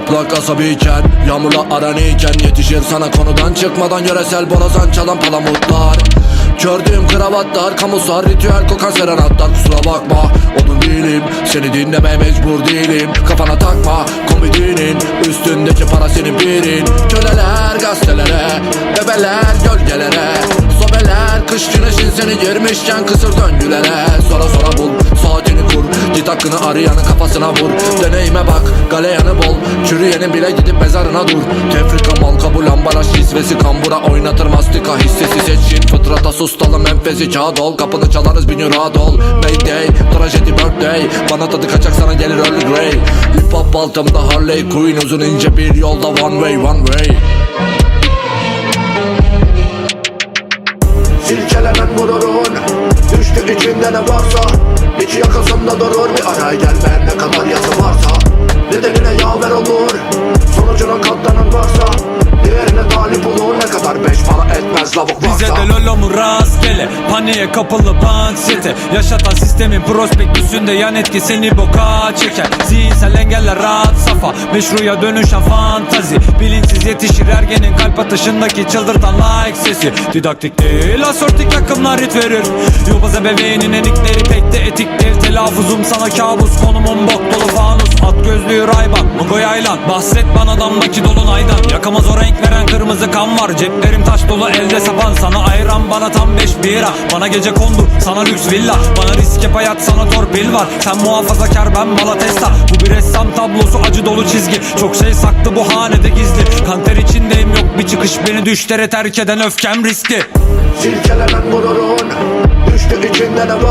toprak asabiyken Yağmurla aranıyken Yetişir sana konudan çıkmadan Yöresel borazan çalan palamutlar. Gördüğüm kravatlar, kamuslar, ritüel kokan serenatlar. Kusura bakma, odun değilim Seni dinlemeye mecbur değilim. Kafana takma, komedinin Üstündeki para senin birin Köleler gazetelere Bebeler gölgelere. Sobeler kış güneşin seni girmişken Kısır döngülere. Sonra hakkını arayanın kafasına vur. Deneyime bak, galeyanı bol. Çürüyenin bile gidip mezarına dur. Tefrika mal kabul ambalaj kisvesi Kambura oynatır mastika hissesi. Seçin Fıtrata sustalım menfezi kağıt ol Kapını çalarız bin euro dol Mayday, trajedi birthday. Bana tadı kaçak sana gelir Earl Grey. Hip hop altımda Harley Quinn Uzun ince bir yolda one way one way araya gelme ne kadar yazı varsa. Nedenine yaver olur. Sonucuna katlanan varsa. Diğerine talip olur. Ne kadar beş para etmez lavuk varsa. Bize de lolo mu rastgele? Paniğe kapılı anksiyete Yaşatan sistemin prospektüsünde yan etki seni boka çeker. Zihinsel engeller rahat safa. Meşruya dönüşen fantazi. Bilinçsiz yetişir ergenin kalp atışındaki çıldırtan like sesi. Didaktik değil asortik akımlar rit verir. Yobaz ebeveynin enikleri pek Telaffuzum sana kabus konumum bok dolu fanus. At gözlüğü rayban Mungo yaylan. Bahset bana damdaki dolunaydan Yakamaz o renk veren kırmızı kan var. Ceplerim taş dolu elde sapan. Sana ayran bana tam beş bira. Bana gece kondu sana lüks villa. Bana risk yap hayat sana torpil var. Sen muhafazakar ben balatesta. Bu bir ressam tablosu acı dolu çizgi. Çok şey saklı bu hanede gizli. Kanter içindeyim yok bir çıkış Beni düşlere terk eden öfkem riskli Silkelenen gururun Düştü içinde ne